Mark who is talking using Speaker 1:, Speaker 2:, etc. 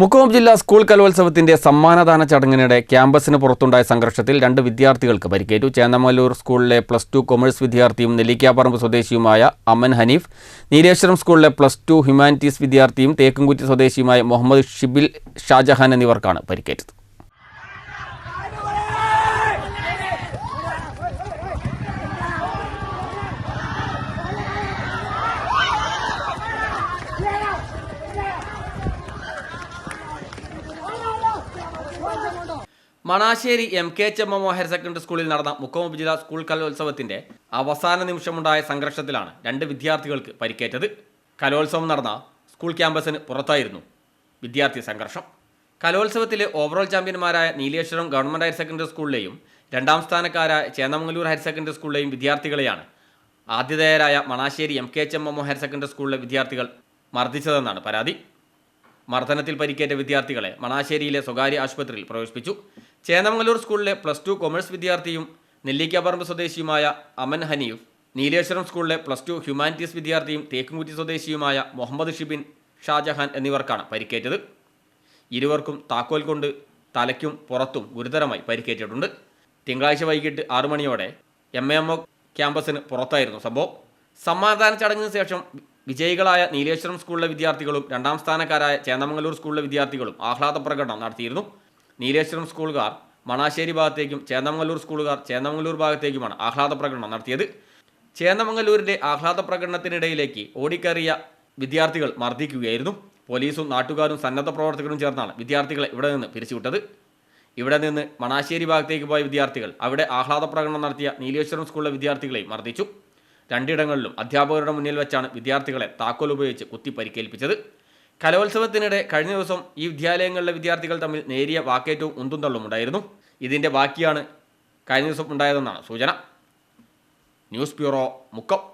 Speaker 1: മുക്കോം ജില്ലാ സ്കൂൾ കലോത്സവത്തിന്റെ സമ്മാനദാന ചടങ്ങിനിടെ ക്യാമ്പസിന് പുറത്തുണ്ടായ സംഘർഷത്തിൽ രണ്ട് വിദ്യാർത്ഥികൾക്ക് പരിക്കേറ്റു. ചേന്നമല്ലൂർ സ്കൂളിലെ പ്ലസ് ടു കൊമേഴ്സ് വിദ്യാർത്ഥിയും നെല്ലിക്കാപ്പറമ്പ് സ്വദേശിയുമായ അമൻ ഹനീഫ് നീലേശ്വരം സ്കൂളിലെ പ്ലസ് ടു ഹ്യൂമാനിറ്റീസ് വിദ്യാർത്ഥിയും തേക്കുംകുറ്റി സ്വദേശിയുമായ മുഹമ്മദ് ഷിബിൽ ഷാജഹാൻ എന്നിവർക്കാണ് പരിക്കേറ്റത്. Manassery M K H M M higher secondary സ്കൂളിൽ നടന്ന മുക്കോം ജില്ലാ സ്കൂൾ കലോത്സവത്തിന്റെ അവസാന നിമിഷമുണ്ടായ സംഘർഷത്തിലാണ് രണ്ട് വിദ്യാർത്ഥികൾക്ക് പരിക്കേറ്റത്. കലോത്സവം നടന്ന സ്കൂൾ ക്യാമ്പസിന് പുറത്തായിരുന്നു വിദ്യാർത്ഥി സംഘർഷം. കലോത്സവത്തിലെ ഓവറോൾ ചാമ്പ്യന്മാരായ നീലേശ്വരം ഗവൺമെന്റ് ഹയർ സെക്കൻഡറി സ്കൂളിലെയും രണ്ടാം സ്ഥാനക്കാരായ ചേന്നമംഗലൂർ ഹയർ സെക്കൻഡറി സ്കൂളിലെയും വിദ്യാർത്ഥികളെയാണ് ആതിഥേയരായ Manassery M K H M M higher secondary സ്കൂളിലെ വിദ്യാർത്ഥികൾ മർദ്ദിച്ചതെന്നാണ് പരാതി. മർദ്ദനത്തിൽ പരിക്കേറ്റ വിദ്യാർത്ഥികളെ മണാശ്ശേരിയിലെ സ്വകാര്യ ആശുപത്രിയിൽ പ്രവേശിപ്പിച്ചു. ചേന്നമംഗലൂർ സ്കൂളിലെ പ്ലസ് ടു കൊമേഴ്സ് വിദ്യാർത്ഥിയും നെല്ലിക്കാപ്പറമ്പ് സ്വദേശിയുമായ അമൻ ഹനീഫ് നീലേശ്വരം സ്കൂളിലെ പ്ലസ് ടു ഹ്യൂമാനിറ്റീസ് വിദ്യാർത്ഥിയും തേക്കുംകുറ്റി സ്വദേശിയുമായ മുഹമ്മദ് ഷിബിൻ ഷാജഹാൻ എന്നിവർക്കാണ് പരിക്കേറ്റത്. ഇരുവർക്കും താക്കോൽ കൊണ്ട് തലയ്ക്കും പുറത്തും ഗുരുതരമായി പരിക്കേറ്റിട്ടുണ്ട്. തിങ്കളാഴ്ച വൈകിട്ട് ആറു മണിയോടെ എം എം ഒ ക്യാമ്പസിന് പുറത്തായിരുന്നു സംഭവം. സമാധാന ചടങ്ങിന് ശേഷം വിജയികളായ നീലേശ്വരം സ്കൂളിലെ വിദ്യാർത്ഥികളും രണ്ടാം സ്ഥാനക്കാരായ ചേന്നമംഗലൂർ സ്കൂളിലെ വിദ്യാർത്ഥികളും ആഹ്ലാദ പ്രകടനം നടത്തിയിരുന്നു. നീലേശ്വരം സ്കൂളുകാർ മണാശ്ശേരി ഭാഗത്തേക്കും ചേന്നമംഗലൂർ സ്കൂളുകാർ ചേന്നമംഗലൂർ ഭാഗത്തേക്കുമാണ് ആഹ്ലാദ പ്രകടനം നടത്തിയത്. ചേന്നമംഗലൂരിന്റെ ആഹ്ലാദ പ്രകടനത്തിനിടയിലേക്ക് ഓടിക്കയറിയ വിദ്യാർത്ഥികൾ മർദ്ദിക്കുകയായിരുന്നു. പോലീസും നാട്ടുകാരും സന്നദ്ധ പ്രവർത്തകരും ചേർന്നാണ് വിദ്യാർത്ഥികളെ ഇവിടെ നിന്ന് പിരിച്ചുവിട്ടത്. ഇവിടെ നിന്ന് മണാശ്ശേരി ഭാഗത്തേക്ക് പോയ വിദ്യാർത്ഥികൾ അവിടെ ആഹ്ലാദ പ്രകടനം നടത്തിയ നീലേശ്വരം സ്കൂളിലെ വിദ്യാർത്ഥികളെയും മർദ്ദിച്ചു. രണ്ടിടങ്ങളിലും അധ്യാപകരുടെ മുന്നിൽ വെച്ചാണ് വിദ്യാർത്ഥികളെ താക്കോൽ ഉപയോഗിച്ച് കുത്തി പരിക്കേൽപ്പിച്ചത്. കലോത്സവത്തിനിടെ കഴിഞ്ഞ ദിവസം ഈ വിദ്യാലയങ്ങളിലെ വിദ്യാർത്ഥികൾ തമ്മിൽ നേരിയ വാക്കേറ്റവും ഉന്തും തള്ളും ഉണ്ടായിരുന്നു. ഇതിന്റെ ബാക്കിയാണ് കഴിഞ്ഞ ദിവസം ഉണ്ടായതെന്നാണ് സൂചന. News bureau Mukkam.